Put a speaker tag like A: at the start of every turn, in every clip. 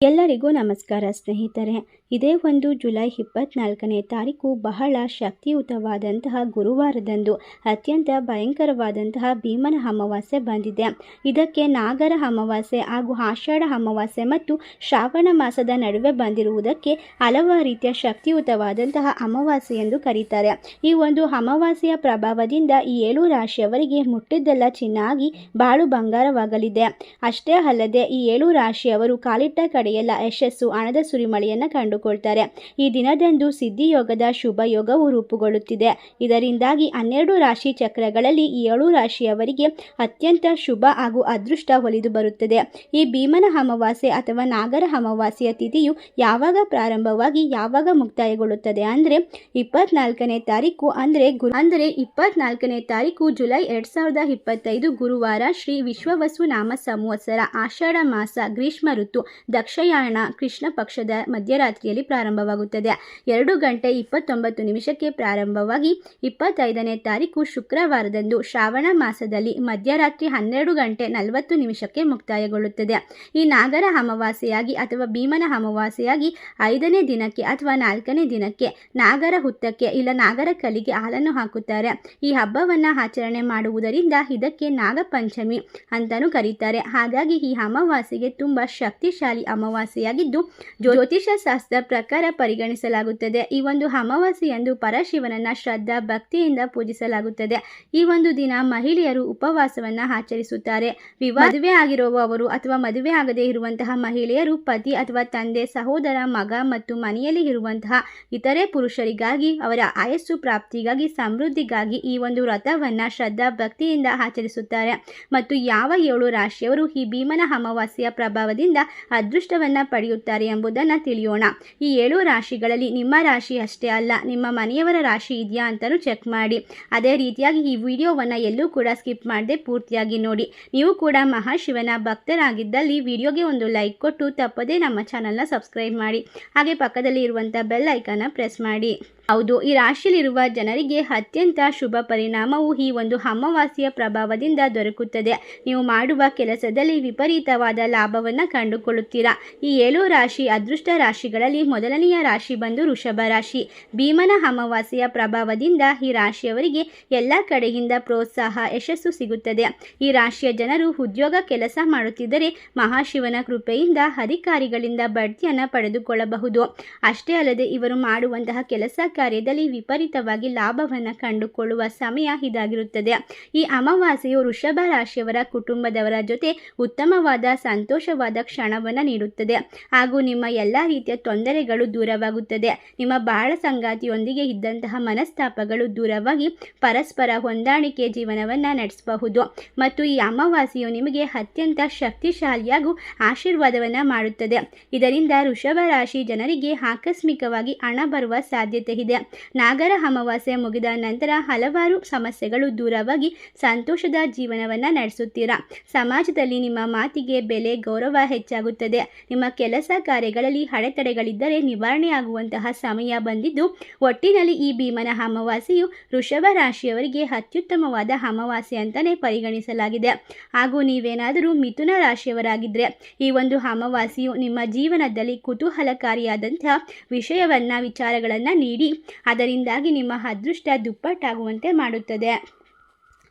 A: ಎಲ್ಲರಿಗೂ ನಮಸ್ಕಾರ ಸ್ನೇಹಿತರೆ. ಇದೇ ಒಂದು ಜುಲೈ ಇಪ್ಪತ್ನಾಲ್ಕನೇ ತಾರೀಕು ಬಹಳ ಶಕ್ತಿಯುತವಾದಂತಹ ಗುರುವಾರದಂದು, ಅತ್ಯಂತ ಭಯಂಕರವಾದಂತಹ ಭೀಮನ ಅಮಾವಾಸ್ಯೆ ಬಂದಿದೆ. ಇದಕ್ಕೆ ನಾಗರ ಅಮಾವಾಸ್ಯೆ ಹಾಗೂ ಆಷಾಢ ಅಮಾವಾಸ್ಯೆ ಮತ್ತು ಶ್ರಾವಣ ಮಾಸದ ನಡುವೆ ಬಂದಿರುವುದಕ್ಕೆ ಹಲವಾರು ರೀತಿಯ ಶಕ್ತಿಯುತವಾದಂತಹ ಅಮಾವಾಸ್ಯೆ ಎಂದು ಕರೀತಾರೆ. ಈ ಒಂದು ಅಮಾವಾಸ್ಯೆಯ ಪ್ರಭಾವದಿಂದ ಈ ಏಳು ರಾಶಿಯವರಿಗೆ ಮುಟ್ಟಿದ್ದೆಲ್ಲ ಚಿನ್ನಾಗಿ ಬಾಳು ಬಂಗಾರವಾಗಲಿದೆ. ಅಷ್ಟೇ ಅಲ್ಲದೆ ಈ ಏಳು ರಾಶಿಯವರು ಕಾಲಿಟ್ಟ ಕಡೆಯೆಲ್ಲ ಯಶಸ್ಸು, ಹಣದ ಸುರಿಮಳೆಯನ್ನು ಕಂಡುಕೊಳ್ತಾರೆ. ಈ ದಿನದಂದು ಸಿದ್ಧಿಯೋಗದ ಶುಭ ಯೋಗವು ರೂಪುಗೊಳ್ಳುತ್ತಿದೆ. ಇದರಿಂದಾಗಿ ಹನ್ನೆರಡು ರಾಶಿ ಚಕ್ರಗಳಲ್ಲಿ ಏಳು ರಾಶಿಯವರಿಗೆ ಅತ್ಯಂತ ಶುಭ ಹಾಗೂ ಅದೃಷ್ಟ ಒಲಿದು ಬರುತ್ತದೆ. ಈ ಭೀಮನ ಅಮಾವಾಸ್ಯೆ ಅಥವಾ ನಾಗರ ಅಮಾವಾಸ್ಯೆಯ ತಿಥಿಯು ಯಾವಾಗ ಪ್ರಾರಂಭವಾಗಿ ಯಾವಾಗ ಮುಕ್ತಾಯಗೊಳ್ಳುತ್ತದೆ ಅಂದರೆ ಇಪ್ಪತ್ನಾಲ್ಕನೇ ತಾರೀಕು ಅಂದರೆ ಗುರು ಅಂದರೆ ಇಪ್ಪತ್ನಾಲ್ಕನೇ ತಾರೀಕು ಜುಲೈ ಎರಡು ಸಾವಿರದ ಇಪ್ಪತ್ತೈದು ಗುರುವಾರ ಶ್ರೀ ವಿಶ್ವವಸು ನಾಮ ಸಂವತ್ಸರ ಆಷಾಢ ಮಾಸ ಗ್ರೀಷ್ಮ ಋತು ದಕ್ಷಯಾಯಣ ಕೃಷ್ಣ ಪಕ್ಷದ ಮಧ್ಯರಾತ್ರಿಯಲ್ಲಿ ಪ್ರಾರಂಭವಾಗುತ್ತದೆ. ಎರಡು ಗಂಟೆ ಇಪ್ಪತ್ತೊಂಬತ್ತು ನಿಮಿಷಕ್ಕೆ ಪ್ರಾರಂಭವಾಗಿ ಇಪ್ಪತ್ತೈದನೇ ತಾರೀಕು ಶುಕ್ರವಾರದಂದು ಶ್ರಾವಣ ಮಾಸದಲ್ಲಿ ಮಧ್ಯರಾತ್ರಿ ಹನ್ನೆರಡು ಗಂಟೆ ನಲವತ್ತು ನಿಮಿಷಕ್ಕೆ ಮುಕ್ತಾಯಗೊಳ್ಳುತ್ತದೆ. ಈ ನಾಗರ ಅಮಾವಾಸ್ಯೆಯಾಗಿ ಅಥವಾ ಭೀಮನ ಅಮಾವಾಸ್ಯೆಯಾಗಿ ಐದನೇ ದಿನಕ್ಕೆ ಅಥವಾ ನಾಲ್ಕನೇ ದಿನಕ್ಕೆ ನಾಗರ ಹುತ್ತಕ್ಕೆ ಇಲ್ಲ ನಾಗರ ಕಲಿಗೆ ಹಾಲನ್ನು ಹಾಕುತ್ತಾರೆ. ಈ ಹಬ್ಬವನ್ನು ಆಚರಣೆ ಮಾಡುವುದರಿಂದ ಇದಕ್ಕೆ ನಾಗಪಂಚಮಿ ಅಂತಲೂ ಕರೀತಾರೆ. ಹಾಗಾಗಿ ಈ ಅಮಾವಾಸ್ಯೆಗೆ ತುಂಬ ಶಕ್ತಿಶಾಲಿ ಅಮಾವಾಸ್ಯೆಯಾಗಿದ್ದು ಜ್ಯೋತಿಷ ಶಾಸ್ತ್ರ ಪ್ರಕಾರ ಪರಿಗಣಿಸಲಾಗುತ್ತದೆ. ಈ ಒಂದು ಅಮಾವಾಸ್ಯೆಯಂದು ಪರಶಿವನನ್ನ ಶ್ರದ್ಧಾ ಭಕ್ತಿಯಿಂದ ಪೂಜಿಸಲಾಗುತ್ತದೆ. ಈ ಒಂದು ದಿನ ಮಹಿಳೆಯರು ಉಪವಾಸವನ್ನ ಆಚರಿಸುತ್ತಾರೆ. ಮದುವೆ ಆಗಿರುವವರು ಅಥವಾ ಮದುವೆ ಆಗದೇ ಇರುವಂತಹ ಮಹಿಳೆಯರು ಪತಿ ಅಥವಾ ತಂದೆ, ಸಹೋದರ, ಮಗ ಮತ್ತು ಮನೆಯಲ್ಲಿ ಇರುವಂತಹ ಇತರೆ ಪುರುಷರಿಗಾಗಿ, ಅವರ ಆಯಸ್ಸು ಪ್ರಾಪ್ತಿಗಾಗಿ, ಸಮೃದ್ಧಿಗಾಗಿ ಈ ಒಂದು ವ್ರತವನ್ನ ಶ್ರದ್ಧಾ ಭಕ್ತಿಯಿಂದ ಆಚರಿಸುತ್ತಾರೆ. ಮತ್ತು ಯಾವ ಏಳು ರಾಶಿಯವರು ಈ ಭೀಮನ ಅಮಾವಾಸ್ಯೆಯ ಪ್ರಭಾವದಿಂದ ಅದೃಷ್ಟವನ್ನ ಪಡೆಯುತ್ತಾರೆ ಎಂಬುದನ್ನು ತಿಳಿಯೋಣ. ಈ ಏಳು ರಾಶಿಗಳಲ್ಲಿ ನಿಮ್ಮ ರಾಶಿ ಅಷ್ಟೇ ಅಲ್ಲ, ನಿಮ್ಮ ಮನೆಯವರ ರಾಶಿ ಇದೆಯಾ ಅಂತಲೂ ಚೆಕ್ ಮಾಡಿ. ಅದೇ ರೀತಿಯಾಗಿ ಈ ವಿಡಿಯೋವನ್ನು ಎಲ್ಲೂ ಕೂಡ ಸ್ಕಿಪ್ ಮಾಡದೆ ಪೂರ್ತಿಯಾಗಿ ನೋಡಿ. ನೀವು ಕೂಡ ಮಹಾಶಿವನ ಭಕ್ತರಾಗಿದ್ದಲ್ಲಿ ವಿಡಿಯೋಗೆ ಒಂದು ಲೈಕ್ ಕೊಟ್ಟು ತಪ್ಪದೇ ನಮ್ಮ ಚಾನಲ್ನ ಸಬ್ಸ್ಕ್ರೈಬ್ ಮಾಡಿ. ಹಾಗೆ ಪಕ್ಕದಲ್ಲಿ ಇರುವಂಥ ಬೆಲ್ ಐಕನ್ನ ಪ್ರೆಸ್ ಮಾಡಿ. ಹೌದು, ಈ ರಾಶಿಯಲ್ಲಿರುವ ಜನರಿಗೆ ಅತ್ಯಂತ ಶುಭ ಪರಿಣಾಮವು ಈ ಒಂದು ಅಮಾವಾಸ್ಯೆಯ ಪ್ರಭಾವದಿಂದ ದೊರಕುತ್ತದೆ. ನೀವು ಮಾಡುವ ಕೆಲಸದಲ್ಲಿ ವಿಪರೀತವಾದ ಲಾಭವನ್ನು ಕಂಡುಕೊಳ್ಳುತ್ತೀರಾ? ಈ ಏಳು ರಾಶಿ ಅದೃಷ್ಟ ರಾಶಿಗಳಲ್ಲಿ ಮೊದಲನೆಯ ರಾಶಿ ಬಂದು ವೃಷಭ ರಾಶಿ. ಭೀಮನ ಅಮಾವಾಸ್ಯೆಯ ಪ್ರಭಾವದಿಂದ ಈ ರಾಶಿಯವರಿಗೆ ಎಲ್ಲ ಕಡೆಯಿಂದ ಪ್ರೋತ್ಸಾಹ, ಯಶಸ್ಸು ಸಿಗುತ್ತದೆ. ಈ ರಾಶಿಯ ಜನರು ಉದ್ಯೋಗ ಕೆಲಸ ಮಾಡುತ್ತಿದ್ದರೆ ಮಹಾಶಿವನ ಕೃಪೆಯಿಂದ ಅಧಿಕಾರಿಗಳಿಂದ ಬಡ್ತಿಯನ್ನು ಪಡೆದುಕೊಳ್ಳಬಹುದು. ಅಷ್ಟೇ ಅಲ್ಲದೆ ಇವರು ಮಾಡುವಂತಹ ಕೆಲಸ ಕಾರ್ಯದಲ್ಲಿ ವಿಪರೀತವಾಗಿ ಲಾಭವನ್ನು ಕಂಡುಕೊಳ್ಳುವ ಸಮಯ ಇದಾಗಿರುತ್ತದೆ. ಈ ಅಮಾವಾಸ್ಯೆಯು ವೃಷಭ ರಾಶಿಯವರ ಕುಟುಂಬದವರ ಜೊತೆ ಉತ್ತಮವಾದ, ಸಂತೋಷವಾದ ಕ್ಷಣವನ್ನು ನೀಡುತ್ತದೆ. ಹಾಗೂ ನಿಮ್ಮ ಎಲ್ಲ ರೀತಿಯ ತೊಂದರೆಗಳು ದೂರವಾಗುತ್ತದೆ. ನಿಮ್ಮ ಬಾಳ ಸಂಗಾತಿಯೊಂದಿಗೆ ಇದ್ದಂತಹ ಮನಸ್ತಾಪಗಳು ದೂರವಾಗಿ ಪರಸ್ಪರ ಹೊಂದಾಣಿಕೆ ಜೀವನವನ್ನು ನಡೆಸಬಹುದು. ಮತ್ತು ಈ ಅಮಾವಾಸ್ಯೆಯು ನಿಮಗೆ ಅತ್ಯಂತ ಶಕ್ತಿಶಾಲಿಯಾಗೂ ಆಶೀರ್ವಾದವನ್ನು ಮಾಡುತ್ತದೆ. ಇದರಿಂದ ವೃಷಭ ರಾಶಿ ಜನರಿಗೆ ಆಕಸ್ಮಿಕವಾಗಿ ಹಣ ಬರುವ ಸಾಧ್ಯತೆ ಇದೆ. ನಾಗರ ಅಮಾವಾಸ್ಯೆ ಮುಗಿದ ನಂತರ ಹಲವಾರು ಸಮಸ್ಯೆಗಳು ದೂರವಾಗಿ ಸಂತೋಷದ ಜೀವನವನ್ನು ನಡೆಸುತ್ತೀರಾ? ಸಮಾಜದಲ್ಲಿ ನಿಮ್ಮ ಮಾತಿಗೆ ಬೆಲೆ, ಗೌರವ ಹೆಚ್ಚಾಗುತ್ತದೆ. ನಿಮ್ಮ ಕೆಲಸ ಕಾರ್ಯಗಳಲ್ಲಿ ಅಡೆತಡೆಗಳಿದ್ದರೆ ನಿವಾರಣೆ ಆಗುವಂತಹ ಸಮಯ ಬಂದಿದ್ದು, ಒಟ್ಟಿನಲ್ಲಿ ಈ ಭೀಮನ ಅಮಾವಾಸ್ಯೆಯು ವೃಷಭ ರಾಶಿಯವರಿಗೆ ಅತ್ಯುತ್ತಮವಾದ ಅಮಾವಾಸ್ಯೆ ಅಂತಲೇ ಪರಿಗಣಿಸಲಾಗಿದೆ. ಹಾಗೂ ನೀವೇನಾದರೂ ಮಿಥುನ ರಾಶಿಯವರಾಗಿದ್ದರೆ ಈ ಒಂದು ಅಮಾವಾಸ್ಯೆಯು ನಿಮ್ಮ ಜೀವನದಲ್ಲಿ ಕುತೂಹಲಕಾರಿಯಾದಂತಹ ವಿಷಯವನ್ನು, ವಿಚಾರಗಳನ್ನು ನೀಡಿ ಅದರಿಂದಾಗಿ ನಿಮ್ಮ ಅದೃಷ್ಟ ದುಪ್ಪಟ್ಟಾಗುವಂತೆ ಮಾಡುತ್ತದೆ.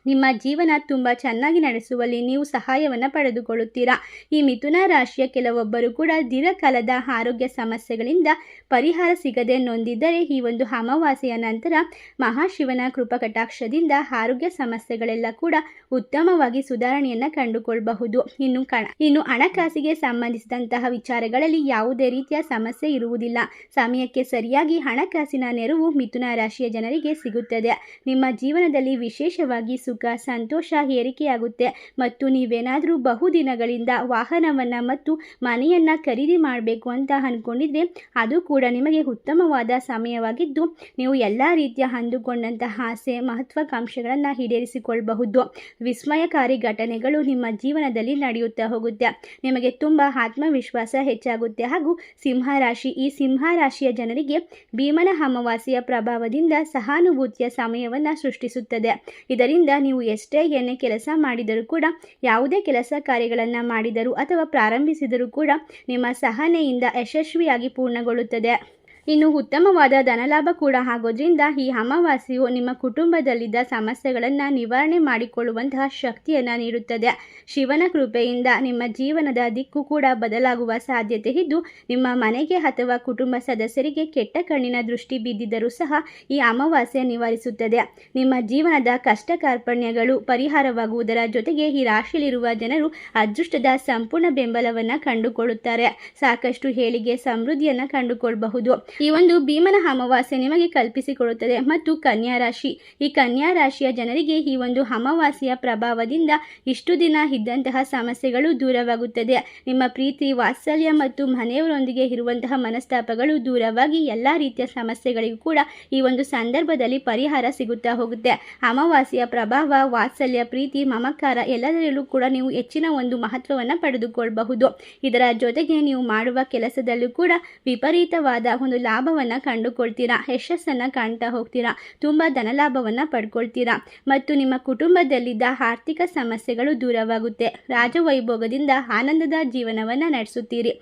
A: ನಿಮ್ಮ ಜೀವನ ತುಂಬ ಚೆನ್ನಾಗಿ ನಡೆಸುವಲ್ಲಿ ನೀವು ಸಹಾಯವನ್ನು ಪಡೆದುಕೊಳ್ಳುತ್ತೀರಾ? ಈ ಮಿಥುನ ರಾಶಿಯ ಕೆಲವೊಬ್ಬರು ಕೂಡ ದೀರ್ಘಕಾಲದ ಆರೋಗ್ಯ ಸಮಸ್ಯೆಗಳಿಂದ ಪರಿಹಾರ ಸಿಗದೆ ನೊಂದಿದ್ದರೆ ಈ ಒಂದು ಅಮಾವಾಸ್ಯೆಯ ನಂತರ ಮಹಾಶಿವನ ಕೃಪಕಟಾಕ್ಷದಿಂದ ಆರೋಗ್ಯ ಸಮಸ್ಯೆಗಳೆಲ್ಲ ಕೂಡ ಉತ್ತಮವಾಗಿ ಸುಧಾರಣೆಯನ್ನು ಕಂಡುಕೊಳ್ಳಬಹುದು ಇನ್ನು ಕಣ, ಇನ್ನು ಹಣಕಾಸಿಗೆ ಸಂಬಂಧಿಸಿದಂತಹ ವಿಚಾರಗಳಲ್ಲಿ ಯಾವುದೇ ರೀತಿಯ ಸಮಸ್ಯೆ ಇರುವುದಿಲ್ಲ. ಸಮಯಕ್ಕೆ ಸರಿಯಾಗಿ ಹಣಕಾಸಿನ ನೆರವು ಮಿಥುನ ರಾಶಿಯ ಜನರಿಗೆ ಸಿಗುತ್ತದೆ. ನಿಮ್ಮ ಜೀವನದಲ್ಲಿ ವಿಶೇಷವಾಗಿ ಸುಖ, ಸಂತೋಷ ಏರಿಕೆಯಾಗುತ್ತೆ. ಮತ್ತು ನೀವೇನಾದರೂ ಬಹುದಿನಗಳಿಂದ ವಾಹನವನ್ನು ಮತ್ತು ಮನೆಯನ್ನು ಖರೀದಿ ಮಾಡಬೇಕು ಅಂತ ಅಂದ್ಕೊಂಡಿದ್ರೆ ಅದು ಕೂಡ ನಿಮಗೆ ಉತ್ತಮವಾದ ಸಮಯವಾಗಿದ್ದು, ನೀವು ಎಲ್ಲ ರೀತಿಯ ಅಂದುಕೊಂಡಂತಹ ಆಸೆ, ಮಹತ್ವಾಕಾಂಕ್ಷೆಗಳನ್ನು ಈಡೇರಿಸಿಕೊಳ್ಳಬಹುದು ವಿಸ್ಮಯಕಾರಿ ಘಟನೆಗಳು ನಿಮ್ಮ ಜೀವನದಲ್ಲಿ ನಡೆಯುತ್ತಾ ಹೋಗುತ್ತೆ. ನಿಮಗೆ ತುಂಬ ಆತ್ಮವಿಶ್ವಾಸ ಹೆಚ್ಚಾಗುತ್ತೆ. ಹಾಗೂ ಸಿಂಹರಾಶಿ, ಈ ಸಿಂಹರಾಶಿಯ ಜನರಿಗೆ ಭೀಮನ ಅಮಾವಾಸ್ಯೆಯ ಪ್ರಭಾವದಿಂದ ಸಹಾನುಭೂತಿಯ ಸಮಯವನ್ನು ಸೃಷ್ಟಿಸುತ್ತದೆ. ಇದರಿಂದ ನೀವು ಎಷ್ಟೇ ಏನೇ ಕೆಲಸ ಮಾಡಿದರೂ ಕೂಡ, ಯಾವುದೇ ಕೆಲಸ ಕಾರ್ಯಗಳನ್ನು ಮಾಡಿದರೂ ಅಥವಾ ಪ್ರಾರಂಭಿಸಿದರೂ ಕೂಡ ನಿಮ್ಮ ಸಹನೆಯಿಂದ ಯಶಸ್ವಿಯಾಗಿ ಪೂರ್ಣಗೊಳ್ಳುತ್ತದೆ. ಇನ್ನು ಉತ್ತಮವಾದ ಧನಲಾಭ ಕೂಡ ಆಗೋದ್ರಿಂದ ಈ ಅಮಾವಾಸ್ಯೆಯು ನಿಮ್ಮ ಕುಟುಂಬದಲ್ಲಿದ್ದ ಸಮಸ್ಯೆಗಳನ್ನು ನಿವಾರಣೆ ಮಾಡಿಕೊಳ್ಳುವಂತಹ ಶಕ್ತಿಯನ್ನು ನೀಡುತ್ತದೆ. ಶಿವನ ಕೃಪೆಯಿಂದ ನಿಮ್ಮ ಜೀವನದ ದಿಕ್ಕು ಕೂಡ ಬದಲಾಗುವ ಸಾಧ್ಯತೆ ಇದ್ದು, ನಿಮ್ಮ ಮನೆಗೆ ಅಥವಾ ಕುಟುಂಬ ಸದಸ್ಯರಿಗೆ ಕೆಟ್ಟ ಕಣ್ಣಿನ ದೃಷ್ಟಿ ಬಿದ್ದಿದ್ದರೂ ಸಹ ಈ ಅಮಾವಾಸ್ಯೆ ನಿವಾರಿಸುತ್ತದೆ. ನಿಮ್ಮ ಜೀವನದ ಕಷ್ಟ ಕಾರ್ಪಣ್ಯಗಳು ಪರಿಹಾರವಾಗುವುದರ ಜೊತೆಗೆ ಈ ರಾಶಿಯಲ್ಲಿರುವ ಜನರು ಅದೃಷ್ಟದ ಸಂಪೂರ್ಣ ಬೆಂಬಲವನ್ನು ಕಂಡುಕೊಳ್ಳುತ್ತಾರೆ. ಸಾಕಷ್ಟು ಹೇಳಿಗೆ ಸಮೃದ್ಧಿಯನ್ನು ಕಂಡುಕೊಳ್ಳಬಹುದು ಈ ಒಂದು ಭೀಮನ ಅಮಾವಾಸ್ಯೆ ನಿಮಗೆ ಕಲ್ಪಿಸಿಕೊಡುತ್ತದೆ. ಮತ್ತು ಕನ್ಯಾ ರಾಶಿ. ಈ ಕನ್ಯಾ ರಾಶಿಯ ಜನರಿಗೆ ಈ ಒಂದು ಅಮಾವಾಸ್ಯೆಯ ಪ್ರಭಾವದಿಂದ ಇಷ್ಟು ದಿನ ಇದ್ದಂತಹ ಸಮಸ್ಯೆಗಳು ದೂರವಾಗುತ್ತದೆ. ನಿಮ್ಮ ಪ್ರೀತಿ, ವಾತ್ಸಲ್ಯ ಮತ್ತು ಮನೆಯವರೊಂದಿಗೆ ಇರುವಂತಹ ಮನಸ್ತಾಪಗಳು ದೂರವಾಗಿ ಎಲ್ಲ ರೀತಿಯ ಸಮಸ್ಯೆಗಳಿಗೂ ಕೂಡ ಈ ಒಂದು ಸಂದರ್ಭದಲ್ಲಿ ಪರಿಹಾರ ಸಿಗುತ್ತಾ ಹೋಗುತ್ತೆ. ಅಮಾವಾಸ್ಯೆಯ ಪ್ರಭಾವ, ವಾತ್ಸಲ್ಯ, ಪ್ರೀತಿ, ಮಮಕಾರ ಎಲ್ಲದರಲ್ಲೂ ಕೂಡ ನೀವು ಹೆಚ್ಚಿನ ಒಂದು ಮಹತ್ವವನ್ನು ಪಡೆದುಕೊಳ್ಳಬಹುದು ಇದರ ಜೊತೆಗೆ ನೀವು ಮಾಡುವ ಕೆಲಸದಲ್ಲೂ ಕೂಡ ವಿಪರೀತವಾದ ಒಂದು ಲಾಭವನ್ನು ಕಂಡುಕೊಳ್ತೀರಾ? ಯಶಸ್ಸನ್ನು ಕಾಣ್ತಾ ಹೋಗ್ತೀರಾ? ತುಂಬ ಧನಲಾಭವನ್ನು ಪಡ್ಕೊಳ್ತೀರಾ? ಮತ್ತು ನಿಮ್ಮ ಕುಟುಂಬದಲ್ಲಿದ್ದ ಆರ್ಥಿಕ ಸಮಸ್ಯೆಗಳು ದೂರವಾಗುತ್ತೆ. ರಾಜವೈಭೋಗದಿಂದ ಆನಂದದ ಜೀವನವನ್ನು ನಡೆಸುತ್ತೀರಿ.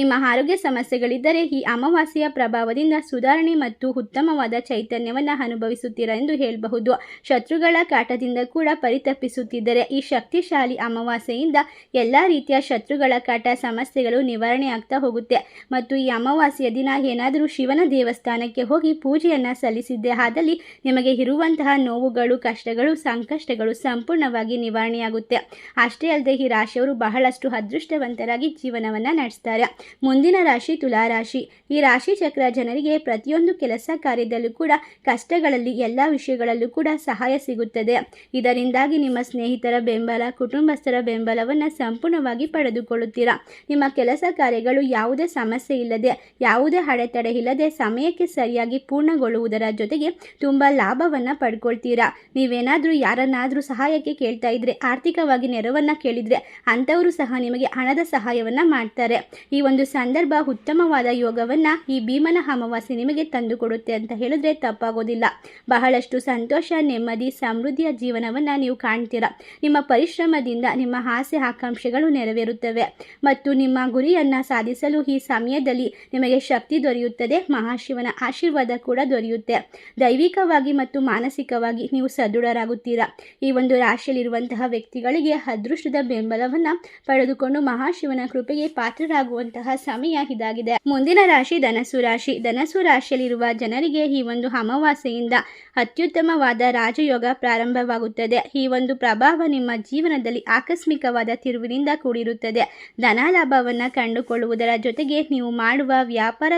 A: ನಿಮ್ಮ ಆರೋಗ್ಯ ಸಮಸ್ಯೆಗಳಿದ್ದರೆ ಈ ಅಮಾವಾಸ್ಯೆಯ ಪ್ರಭಾವದಿಂದ ಸುಧಾರಣೆ ಮತ್ತು ಉತ್ತಮವಾದ ಚೈತನ್ಯವನ್ನು ಅನುಭವಿಸುತ್ತೀರಾ ಎಂದು ಹೇಳಬಹುದು. ಶತ್ರುಗಳ ಕಾಟದಿಂದ ಕೂಡ ಪರಿತಪ್ಪಿಸುತ್ತಿದ್ದರೆ ಈ ಶಕ್ತಿಶಾಲಿ ಅಮಾವಾಸ್ಯೆಯಿಂದ ಎಲ್ಲ ರೀತಿಯ ಶತ್ರುಗಳ ಕಾಟ ಸಮಸ್ಯೆಗಳು ನಿವಾರಣೆ ಆಗ್ತಾ ಹೋಗುತ್ತೆ. ಮತ್ತು ಈ ಅಮಾವಾಸ್ಯೆಯ ದಿನ ಏನಾದರೂ ಶಿವನ ದೇವಸ್ಥಾನಕ್ಕೆ ಹೋಗಿ ಪೂಜೆಯನ್ನು ಸಲ್ಲಿಸಿದ್ದೆ. ಆದಲ್ಲಿ ನಿಮಗೆ ಇರುವಂತಹ ನೋವುಗಳು, ಕಷ್ಟಗಳು, ಸಂಕಷ್ಟಗಳು ಸಂಪೂರ್ಣವಾಗಿ ನಿವಾರಣೆಯಾಗುತ್ತೆ. ಅಷ್ಟೇ ಅಲ್ಲದೆ ಈ ರಾಶಿಯವರು ಬಹಳಷ್ಟು ಅದೃಷ್ಟವಂತರಾಗಿ ಜೀವನವನ್ನು ನಡೆಸ್ತಾರೆ. ಮುಂದಿನ ರಾಶಿ ತುಲಾರಾಶಿ. ಈ ರಾಶಿ ಚಕ್ರ ಜನರಿಗೆ ಪ್ರತಿಯೊಂದು ಕೆಲಸ ಕಾರ್ಯದಲ್ಲೂ ಕೂಡ, ಕಷ್ಟಗಳಲ್ಲಿ ಎಲ್ಲ ವಿಷಯಗಳಲ್ಲೂ ಕೂಡ ಸಹಾಯ ಸಿಗುತ್ತದೆ. ಇದರಿಂದಾಗಿ ನಿಮ್ಮ ಸ್ನೇಹಿತರ ಬೆಂಬಲ, ಕುಟುಂಬಸ್ಥರ ಬೆಂಬಲವನ್ನು ಸಂಪೂರ್ಣವಾಗಿ ಪಡೆದುಕೊಳ್ಳುತ್ತೀರಾ? ನಿಮ್ಮ ಕೆಲಸ ಕಾರ್ಯಗಳು ಯಾವುದೇ ಸಮಸ್ಯೆ ಇಲ್ಲದೆ, ಯಾವುದೇ ಅಡೆತಡೆ ಇಲ್ಲದೆ ಸಮಯಕ್ಕೆ ಸರಿಯಾಗಿ ಪೂರ್ಣಗೊಳ್ಳುವುದರ ಜೊತೆಗೆ ತುಂಬ ಲಾಭವನ್ನು ಪಡ್ಕೊಳ್ತೀರಾ? ನೀವೇನಾದರೂ ಯಾರನ್ನಾದರೂ ಸಹಾಯಕ್ಕೆ ಕೇಳ್ತಾ ಇದ್ರೆ, ಆರ್ಥಿಕವಾಗಿ ನೆರವನ್ನು ಕೇಳಿದರೆ ಅಂಥವರು ಸಹ ನಿಮಗೆ ಹಣದ ಸಹಾಯವನ್ನು ಮಾಡ್ತಾರೆ. ಈ ಒಂದು ಸಂದರ್ಭ ಉತ್ತಮವಾದ ಯೋಗವನ್ನು ಈ ಭೀಮನ ಅಮಾವಾಸ್ಯೆ ನಿಮಗೆ ತಂದುಕೊಡುತ್ತೆ ಅಂತ ಹೇಳಿದ್ರೆ ತಪ್ಪಾಗೋದಿಲ್ಲ. ಬಹಳಷ್ಟು ಸಂತೋಷ, ನೆಮ್ಮದಿ, ಸಮೃದ್ಧಿಯ ಜೀವನವನ್ನು ನೀವು ಕಾಣ್ತೀರಾ? ನಿಮ್ಮ ಪರಿಶ್ರಮದಿಂದ ನಿಮ್ಮ ಆಸೆ, ಆಕಾಂಕ್ಷೆಗಳು ನೆರವೇರುತ್ತವೆ. ಮತ್ತು ನಿಮ್ಮ ಗುರಿಯನ್ನು ಸಾಧಿಸಲು ಈ ಸಮಯದಲ್ಲಿ ನಿಮಗೆ ಶಕ್ತಿ ದೊರೆಯುತ್ತದೆ ಮಹಾಶಿವನ ಆಶೀರ್ವಾದ ಕೂಡ ದೊರೆಯುತ್ತೆ. ದೈವಿಕವಾಗಿ ಮತ್ತು ಮಾನಸಿಕವಾಗಿ ನೀವು ಸದೃಢರಾಗುತ್ತೀರಾ? ಈ ಒಂದು ರಾಶಿಯಲ್ಲಿರುವಂತಹ ವ್ಯಕ್ತಿಗಳಿಗೆ ಅದೃಷ್ಟದ ಬೆಂಬಲವನ್ನು ಪಡೆದುಕೊಂಡು ಮಹಾಶಿವನ ಕೃಪೆಗೆ ಪಾತ್ರರಾಗುವಂತಹ ಸಮಯ ಇದಾಗಿದೆ. ಮುಂದಿನ ರಾಶಿ ಧನಸು ರಾಶಿ. ಧನಸು ರಾಶಿಯಲ್ಲಿರುವ ಜನರಿಗೆ ಈ ಒಂದು ಅಮಾವಾಸ್ಯೆಯಿಂದ ಅತ್ಯುತ್ತಮವಾದ ರಾಜಯೋಗ ಪ್ರಾರಂಭವಾಗುತ್ತದೆ. ಈ ಒಂದು ಪ್ರಭಾವ ನಿಮ್ಮ ಜೀವನದಲ್ಲಿ ಆಕಸ್ಮಿಕವಾದ ತಿರುವಿನಿಂದ ಕೂಡಿರುತ್ತದೆ. ಧನಲಾಭವನ್ನು ಕಂಡುಕೊಳ್ಳುವುದರ ಜೊತೆಗೆ ನೀವು ಮಾಡುವ ವ್ಯಾಪಾರ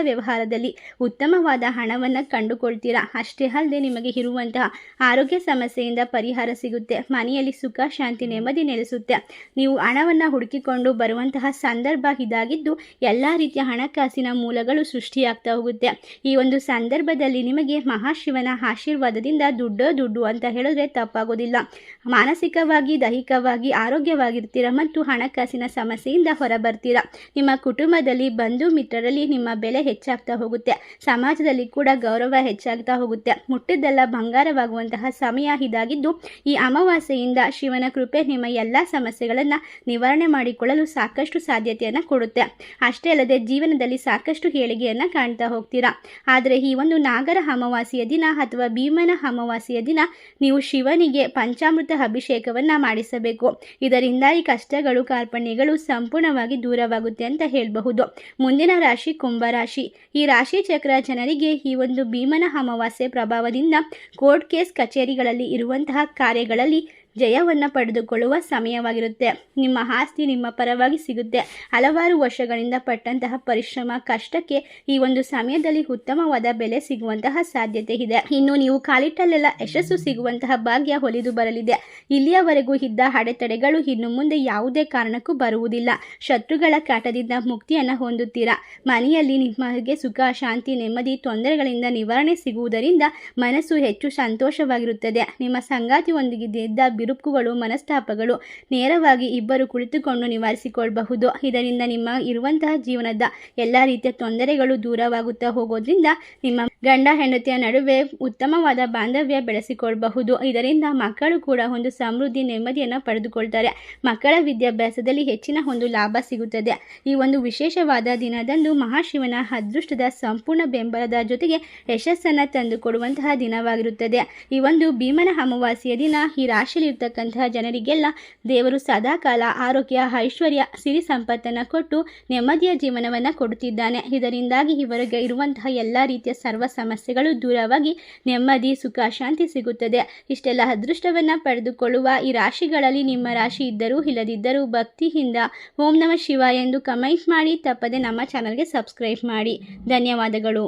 A: ವ್ಯವಹಾರದಲ್ಲಿ ಉತ್ತಮವಾದ ಹಣವನ್ನು ಕಂಡುಕೊಳ್ತೀರಾ? ಅಷ್ಟೇ ಅಲ್ಲದೆ ನಿಮಗೆ ಇರುವಂತಹ ಆರೋಗ್ಯ ಸಮಸ್ಯೆಯಿಂದ ಪರಿಹಾರ ಸಿಗುತ್ತೆ. ಮನೆಯಲ್ಲಿ ಸುಖ, ಶಾಂತಿ, ನೆಮ್ಮದಿ ನೆಲೆಸುತ್ತೆ. ನೀವು ಹಣವನ್ನು ಹುಡುಕಿಕೊಂಡು ಬರುವಂತಹ ಸಂದರ್ಭ ಇದಾಗಿದ್ದು ಎಲ್ಲ ರೀತಿಯ ಹಣಕಾಸಿನ ಮೂಲಗಳು ಸೃಷ್ಟಿಯಾಗ್ತಾ ಹೋಗುತ್ತೆ. ಈ ಒಂದು ಸಂದರ್ಭದಲ್ಲಿ ನಿಮಗೆ ಮಹಾಶಿವನ ಆಶೀರ್ವಾದದಿಂದ ದುಡ್ಡೋ ದುಡ್ಡು ಅಂತ ಹೇಳಿದ್ರೆ ತಪ್ಪಾಗೋದಿಲ್ಲ. ಮಾನಸಿಕವಾಗಿ, ದೈಹಿಕವಾಗಿ ಆರೋಗ್ಯವಾಗಿರ್ತೀರ ಮತ್ತು ಹಣಕಾಸಿನ ಸಮಸ್ಯೆಯಿಂದ ಹೊರಬರ್ತೀರಾ? ನಿಮ್ಮ ಕುಟುಂಬದಲ್ಲಿ ಬಂಧು ಮಿತ್ರರಲ್ಲಿ ನಿಮ್ಮ ಬೆಲೆ ಹೆಚ್ಚಾಗ್ತಾ ಹೋಗುತ್ತೆ. ಸಮಾಜದಲ್ಲಿ ಕೂಡ ಗೌರವ ಹೆಚ್ಚಾಗ್ತಾ ಹೋಗುತ್ತೆ. ಮುಟ್ಟಿದ್ದೆಲ್ಲ ಬಂಗಾರವಾಗುವಂತಹ ಸಮಯ ಇದಾಗಿದ್ದು, ಈ ಅಮಾವಾಸ್ಯೆಯಿಂದ ಶಿವನ ಕೃಪೆ ನಿಮ್ಮ ಎಲ್ಲ ಸಮಸ್ಯೆಗಳನ್ನು ನಿವಾರಣೆ ಮಾಡಿಕೊಳ್ಳಲು ಸಾಕಷ್ಟು ಸಾಧ್ಯತೆಯನ್ನು ಕೊಡುತ್ತೆ. ಅಷ್ಟೇ ಅಲ್ಲದೆ ಜೀವನದಲ್ಲಿ ಸಾಕಷ್ಟು ಏಳಿಗೆಯನ್ನು ಕಾಣ್ತಾ ಹೋಗ್ತೀರಾ? ಆದರೆ ಈ ಒಂದು ನಾಗರ ಅಮಾವಾಸ್ಯೆಯ ದಿನ ಅಥವಾ ಭೀಮನ ಅಮಾವಾಸ್ಯೆಯ ದಿನ ನೀವು ಶಿವನಿಗೆ ಪಂಚಾಮೃತ ಅಭಿಷೇಕವನ್ನು ಮಾಡಿಸಬೇಕು. ಇದರಿಂದ ಈ ಕಷ್ಟಗಳು, ಕಾರ್ಪಣ್ಯಗಳು ಸಂಪೂರ್ಣವಾಗಿ ದೂರವಾಗುತ್ತೆ ಅಂತ ಹೇಳಬಹುದು. ಮುಂದಿನ ರಾಶಿ ಕುಂಭರಾಶಿ ಈ ರಾಶಿ ಚಕ್ರ ಜನರಿಗೆ ಈ ಒಂದು ಭೀಮನ ಅಮಾವಾಸ್ಯೆ ಪ್ರಭಾವದಿಂದ ಕೋರ್ಟ್ ಕೇಸ್ ಕಚೇರಿಗಳಲ್ಲಿ ಇರುವಂತಹ ಕಾರ್ಯಗಳಲ್ಲಿ ಜಯವನ್ನು ಪಡೆದುಕೊಳ್ಳುವ ಸಮಯವಾಗಿರುತ್ತೆ. ನಿಮ್ಮ ಆಸ್ತಿ ನಿಮ್ಮ ಪರವಾಗಿ ಸಿಗುತ್ತೆ. ಹಲವಾರು ವರ್ಷಗಳಿಂದ ಪಟ್ಟಂತಹ ಪರಿಶ್ರಮ, ಕಷ್ಟಕ್ಕೆ ಈ ಒಂದು ಸಮಯದಲ್ಲಿ ಉತ್ತಮವಾದ ಬೆಲೆ ಸಿಗುವಂತಹ ಸಾಧ್ಯತೆ ಇದೆ. ಇನ್ನು ನೀವು ಕಾಲಿಟ್ಟಲ್ಲೆಲ್ಲ ಯಶಸ್ಸು ಸಿಗುವಂತಹ ಭಾಗ್ಯ ಹೊಲಿದು ಬರಲಿದೆ. ಇಲ್ಲಿಯವರೆಗೂ ಇದ್ದ ಅಡೆತಡೆಗಳು ಇನ್ನು ಮುಂದೆ ಯಾವುದೇ ಕಾರಣಕ್ಕೂ ಬರುವುದಿಲ್ಲ. ಶತ್ರುಗಳ ಕಾಟದಿಂದ ಮುಕ್ತಿಯನ್ನು ಹೊಂದುತ್ತೀರಾ? ಮನೆಯಲ್ಲಿ ನಿಮಗೆ ಸುಖ, ಶಾಂತಿ, ನೆಮ್ಮದಿ, ತೊಂದರೆಗಳಿಂದ ನಿವಾರಣೆ ಸಿಗುವುದರಿಂದ ಮನಸ್ಸು ಹೆಚ್ಚು ಸಂತೋಷವಾಗಿರುತ್ತದೆ. ನಿಮ್ಮ ಸಂಗಾತಿಯೊಂದಿಗಿದ್ದ ಬಿರುಕುಗಳು, ಮನಸ್ತಾಪಗಳು ನೇರವಾಗಿ ಇಬ್ಬರು ಕುಳಿತುಕೊಂಡು ನಿವಾರಿಸಿಕೊಳ್ಳಬಹುದು. ಇದರಿಂದ ನಿಮ್ಮ ಇರುವಂತಹ ಜೀವನದ ಎಲ್ಲ ರೀತಿಯ ತೊಂದರೆಗಳು ದೂರವಾಗುತ್ತಾ ಹೋಗೋದ್ರಿಂದ ನಿಮ್ಮ ಗಂಡ ಹೆಂಡತಿಯ ನಡುವೆ ಉತ್ತಮವಾದ ಬಾಂಧವ್ಯ ಬೆಳೆಸಿಕೊಳ್ಳಬಹುದು. ಇದರಿಂದ ಮಕ್ಕಳು ಕೂಡ ಒಂದು ಸಮೃದ್ಧಿ, ನೆಮ್ಮದಿಯನ್ನು ಪಡೆದುಕೊಳ್ತಾರೆ. ಮಕ್ಕಳ ವಿದ್ಯಾಭ್ಯಾಸದಲ್ಲಿ ಹೆಚ್ಚಿನ ಒಂದು ಲಾಭ ಸಿಗುತ್ತದೆ. ಈ ಒಂದು ವಿಶೇಷವಾದ ದಿನದಂದು ಮಹಾಶಿವನ ಅದೃಷ್ಟದ ಸಂಪೂರ್ಣ ಬೆಂಬಲದ ಜೊತೆಗೆ ಯಶಸ್ಸನ್ನು ತಂದುಕೊಡುವಂತಹ ದಿನವಾಗಿರುತ್ತದೆ. ಈ ಒಂದು ಭೀಮನ ಅಮಾವಾಸ್ಯೆಯ ದಿನ ಈ ರಾಶಿಯಲ್ಲಿರ್ತಕ್ಕಂತಹ ಜನರಿಗೆಲ್ಲ ದೇವರು ಸದಾಕಾಲ ಆರೋಗ್ಯ, ಐಶ್ವರ್ಯ, ಸಿರಿ ಸಂಪತ್ತನ್ನು ಕೊಟ್ಟು ನೆಮ್ಮದಿಯ ಜೀವನವನ್ನು ಕೊಡುತ್ತಿದ್ದಾನೆ. ಇದರಿಂದಾಗಿ ಇವರಿಗೆ ಇರುವಂತಹ ಎಲ್ಲ ರೀತಿಯ ಸರ್ವ ಸಮಸ್ಯೆಗಳು ದೂರವಾಗಿ ನೆಮ್ಮದಿ, ಸುಖ, ಶಾಂತಿ ಸಿಗುತ್ತದೆ. ಇಷ್ಟೆಲ್ಲ ಅದೃಷ್ಟವನ್ನು ಪಡೆದುಕೊಳ್ಳುವ ಈ ರಾಶಿಗಳಲ್ಲಿ ನಿಮ್ಮ ರಾಶಿ ಇದ್ದರೂ ಇಲ್ಲದಿದ್ದರೂ ಭಕ್ತಿಯಿಂದ ಓಂ ನಮ ಶಿವ ಎಂದು ಕಮೆಂಟ್ ಮಾಡಿ, ತಪ್ಪದೆ ನಮ್ಮ ಚಾನಲ್ಗೆ ಸಬ್ಸ್ಕ್ರೈಬ್ ಮಾಡಿ. ಧನ್ಯವಾದಗಳು.